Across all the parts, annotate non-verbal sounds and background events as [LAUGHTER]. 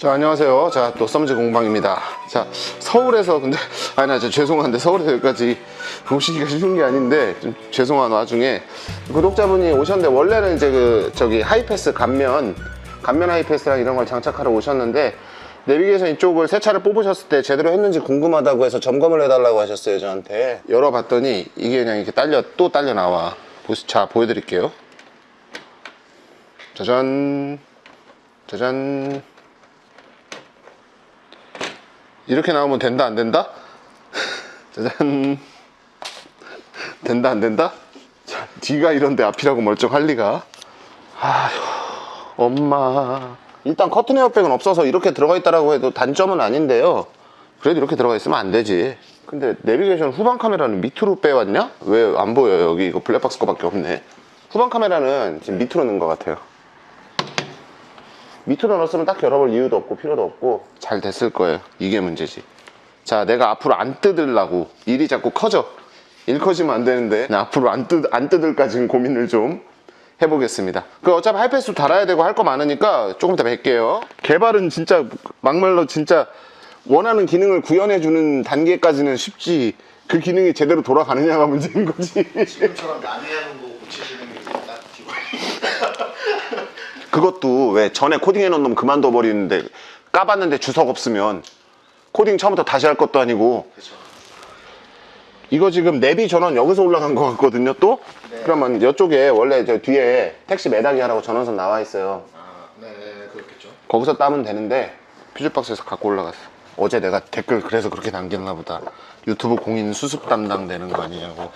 자 안녕하세요. 자또 썸즈 공방입니다. 자 서울에서 근데 [LAUGHS] 아니 나 죄송한데 서울에서 여기까지 오시기가 쉬운 게 아닌데 좀 죄송한 와중에 구독자분이 오셨는데 원래는 이제 그 저기 하이패스 감면 감면 하이패스랑 이런 걸 장착하러 오셨는데 내비게이션 이쪽을 새 차를 뽑으셨을 때 제대로 했는지 궁금하다고 해서 점검을 해달라고 하셨어요 저한테. 열어봤더니 이게 그냥 이렇게 딸려 또 딸려 나와. 자 보여드릴게요. 짜잔. 짜잔 이렇게 나오면 된다 안 된다? [LAUGHS] 짜잔. 된다 안 된다? 자, 뒤가 이런데 앞이라고 멀쩡할 리가? 아휴 엄마. 일단 커튼 에어백은 없어서 이렇게 들어가 있다라고 해도 단점은 아닌데요. 그래도 이렇게 들어가 있으면 안 되지. 근데 내비게이션 후방 카메라는 밑으로 빼왔냐? 왜 안 보여요? 여기 이거 블랙박스 거밖에 없네. 후방 카메라는 지금 밑으로 넣은 것 같아요 밑으로 넣었으면 딱 열어볼 이유도 없고 필요도 없고 잘 됐을 거예요. 이게 문제지. 자 내가 앞으로 안 뜯으려고 일이 자꾸 커져. 일 커지면 안 되는데 나 앞으로 안, 뜯, 안 뜯을까 지금 고민을 좀 해보겠습니다. 그 어차피 하이패스 달아야 되고 할 거 많으니까 조금 이따 뵐게요. 개발은 진짜 막말로 진짜 원하는 기능을 구현해주는 단계까지는 쉽지. 그 기능이 제대로 돌아가느냐가 문제인 거지. 지금처럼 난해하는 게 딱 기본. 그것도 왜 전에 코딩해 놓은 놈 그만둬 버리는데 까봤는데 주석 없으면 코딩 처음부터 다시 할 것도 아니고 그렇죠. 이거 지금 내비 전원 여기서 올라간 것 같거든요 또? 네. 그러면 이쪽에 원래 저 뒤에 택시 매달기 하라고 전원선 나와 있어요 아, 네, 그렇겠죠. 거기서 따면 되는데 퓨즈박스에서 갖고 올라갔어 어제 내가 댓글 그래서 그렇게 남겼나 보다 유튜브 공인 수습 담당 되는 거 아니냐고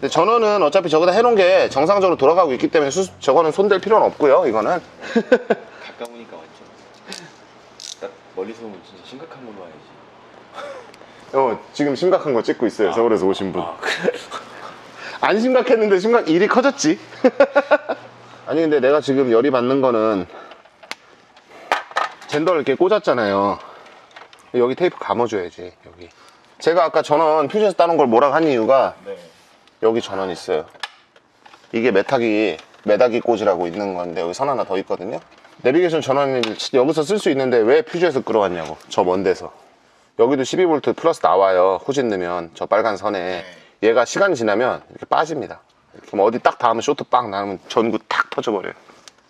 근데 전원은 어차피 저기다 해놓은 게 정상적으로 돌아가고 있기 때문에 수습, 저거는 손댈 필요는 없고요 이거는 [LAUGHS] 가까우니까 왔죠. 딱 멀리서 보면 진짜 심각한 걸로 와야지. [LAUGHS] 어, 지금 심각한 거 찍고 있어요. 서울에서 오신 분. [LAUGHS] 안 심각했는데 심각 일이 커졌지. 아니 근데 내가 지금 열이 받는 거는 젠더를 이렇게 꽂았잖아요. 여기 테이프 감아줘야지 여기. 제가 아까 전원 퓨즈에서 따는 걸 뭐라 한 이유가 네. 여기 전원 있어요. 이게 메타기 메다기 꽂이라고 있는 건데 여기 선 하나 더 있거든요. 내비게이션 전원을 여기서 쓸 수 있는데 왜 퓨즈에서 끌어왔냐고. 저 먼 데서. 여기도 12V 플러스 나와요. 후진 넣으면 저 빨간 선에 얘가 시간 지나면 이렇게 빠집니다. 그럼 어디 딱 닿으면 쇼트 빵 나면 전구 탁 터져버려요.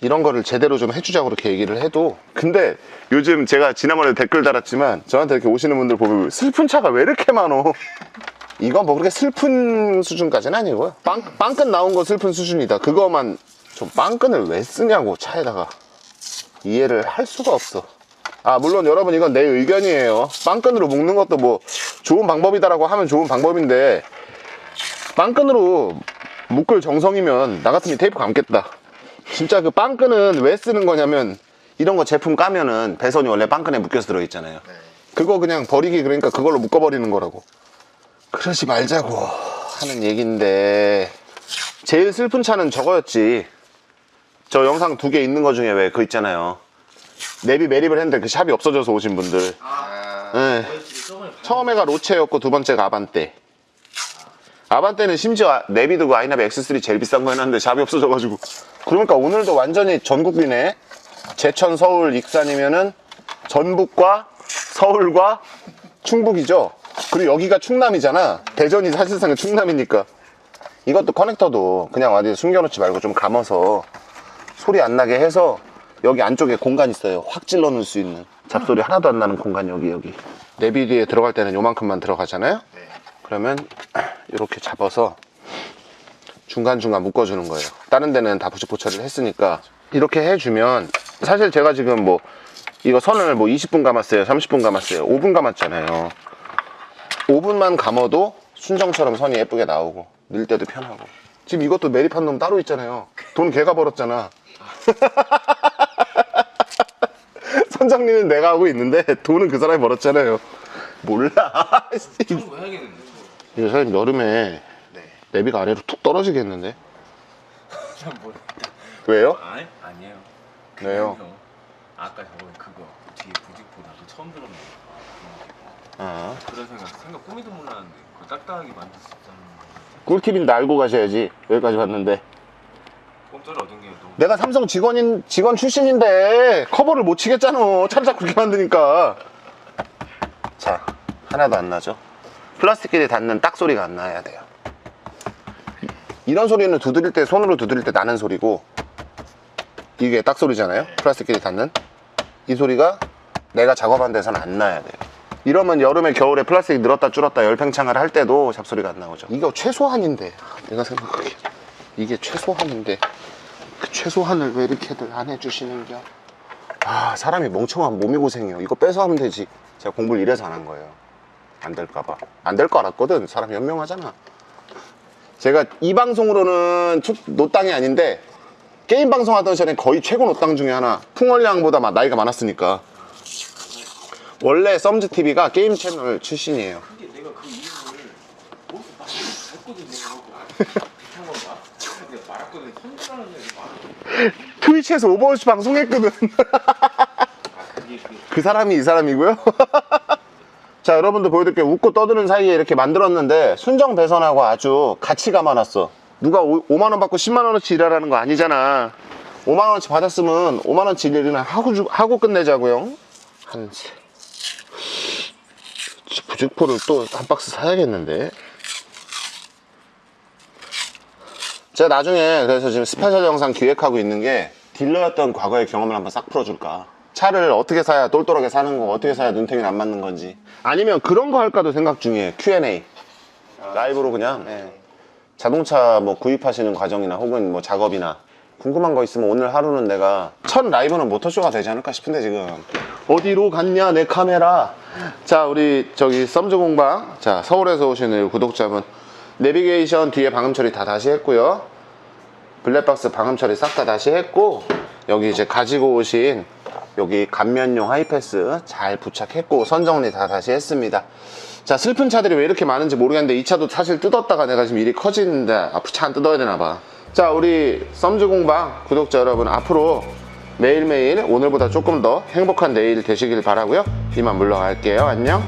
이런 거를 제대로 좀 해주자고 그렇게 얘기를 해도 근데 요즘 제가 지난번에 댓글 달았지만 저한테 이렇게 오시는 분들 보면 슬픈 차가 왜 이렇게 많어 이건 뭐 그렇게 슬픈 수준까지는 아니고요. 빵, 빵끈 나온 거 슬픈 수준이다. 그거만 좀 빵끈을 왜 쓰냐고 차에다가 이해를 할 수가 없어. 아 물론 여러분 이건 내 의견이에요. 빵끈으로 묶는 것도 뭐 좋은 방법이다라고 하면 좋은 방법인데 빵끈으로 묶을 정성이면 나 같으면 테이프 감겠다. 진짜 그 빵끈은 왜 쓰는 거냐면 이런 거 제품 까면은 배선이 원래 빵끈에 묶여서 들어있잖아요. 네. 그거 그냥 버리기 그러니까 그걸로 묶어버리는 거라고 그러지 말자고 하는 얘긴데 제일 슬픈 차는 저거였지 저 영상 두 개 있는 거 중에 왜 그 있잖아요 내비 매립을 했는데 그 샵이 없어져서 오신 분들 아, 네. 처음에가 로체였고 두 번째가 아반떼. 아반떼는 심지어 아- 내비드고 아이나비 X3 제일 비싼 거 해놨는데 샵이 없어져가지고. 그러니까 오늘도 완전히 전국이네. 제천, 서울, 익산이면은 전북과 서울과 충북이죠. 그리고 여기가 충남이잖아. 대전이 사실상 충남이니까. 이것도 커넥터도 그냥 어디 숨겨놓지 말고 좀 감아서 소리 안 나게 해서 여기 안쪽에 공간 있어요. 확 찔러 넣을 수 있는. 잡소리 하나도 안 나는 공간 여기 여기. 내비디에 들어갈 때는 요만큼만 들어가잖아요. 네. 그러면 이렇게 잡아서 중간중간 묶어주는 거예요. 다른 데는 다 부직포 처리를 했으니까 이렇게 해주면 사실 제가 지금 뭐 이거 선을 뭐 20분 감았어요, 30분 감았어요, 5분 감았잖아요. 5분만 감아도 순정처럼 선이 예쁘게 나오고 넣을 때도 편하고 지금 이것도 매립한 놈 따로 있잖아요. 돈 걔가 벌었잖아. [LAUGHS] 선정리는 내가 하고 있는데 돈은 그 사람이 벌었잖아요. 몰라. [LAUGHS] 해야겠는데. 이거 사장님 여름에 네. 내비가 아래로 툭 떨어지겠는데? 참 [LAUGHS] 뭐. 왜요? 아니 아니에요. 왜요? 아까 저번에 그거 뒤에 부직포 나도 처음 들었는데 아, 그런 생각 생각 꿈에도 몰랐는데 그거 딱딱하게 만들 수 있다는 거. 꿀팁인데 알고 가셔야지. 여기까지 봤는데. 공짜로 얻은 게 너무 내가 삼성 직원인 직원 출신인데 커버를 못 치겠잖아. 자꾸 그렇게 만드니까. 자, 하나도 안 나죠. 플라스틱끼리 닿는 딱 소리가 안 나야 돼요. 이런 소리는 두드릴 때 손으로 두드릴 때 나는 소리고 이게 딱 소리잖아요. 플라스틱끼리 닿는 이 소리가 내가 작업한 데서는 안 나야 돼요. 이러면 여름에 겨울에 플라스틱 늘었다 줄었다 열팽창을 할 때도 잡소리가 안 나오죠. 이거 최소한인데 내가 생각하기에 이게 최소한인데 그 최소한을 왜 이렇게들 안 해주시는겨? 아 사람이 멍청한 몸이 고생이요. 이거 빼서 하면 되지. 제가 공부를 이래서 안 한 거예요. 안 될까봐. 안 될 거 알았거든. 사람이 현명하잖아. 제가 이 방송으로는 초- 노땅이 아닌데 게임 방송 하던 시절에 거의 최고 노땅 중에 하나. 풍월량보다 막 나이가 많았으니까. 원래 썸즈 TV가 게임 채널 출신이에요. 근데 내가 그 비슷한 건가? 말았거든 트위치에서 오버워치 방송했거든. 아그 사람이 이 사람이고요. [LAUGHS] 자, 여러분들 보여드릴게요. 웃고 떠드는 사이에 이렇게 만들었는데 순정 배선하고 아주 가치가 많았어. 누가 5만 원 받고 10만 원어치 일하라는 거 아니잖아. 5만 원어치 받았으면 5만 원어치 일이나 하고 주- 하고 끝내자고요. 한 세- 부직포를 또 한 박스 사야겠는데. 제가 나중에 그래서 지금 스페셜 영상 기획하고 있는 게 딜러였던 과거의 경험을 한번 싹 풀어줄까. 차를 어떻게 사야 똘똘하게 사는 거, 어떻게 사야 눈탱이는 안 맞는 건지. 아니면 그런 거 할까도 생각 중이에요. Q&A. 라이브로 그냥. 예. 자동차 뭐 구입하시는 과정이나 혹은 뭐 작업이나 궁금한 거 있으면 오늘 하루는 내가 첫 라이브는 모터쇼가 되지 않을까 싶은데 지금. 어디로 갔냐 내 카메라. 자 우리 저기 썸즈 공방. 자 서울에서 오시는 구독자분. 내비게이션 뒤에 방음 처리 다 다시 했고요. 블랙박스 방음 처리 싹 다 다시 했고 여기 이제 가지고 오신 여기 감면용 하이패스 잘 부착했고 선정리 다 다시 했습니다 자 슬픈 차들이 왜 이렇게 많은지 모르겠는데 이 차도 사실 뜯었다가 내가 지금 일이 커지는데 앞으로 차 안 뜯어야 되나 봐자 우리 썸즈 공방 구독자 여러분 앞으로 매일매일 오늘보다 조금 더 행복한 내일 되시길 바라고요. 이만 물러갈게요. 안녕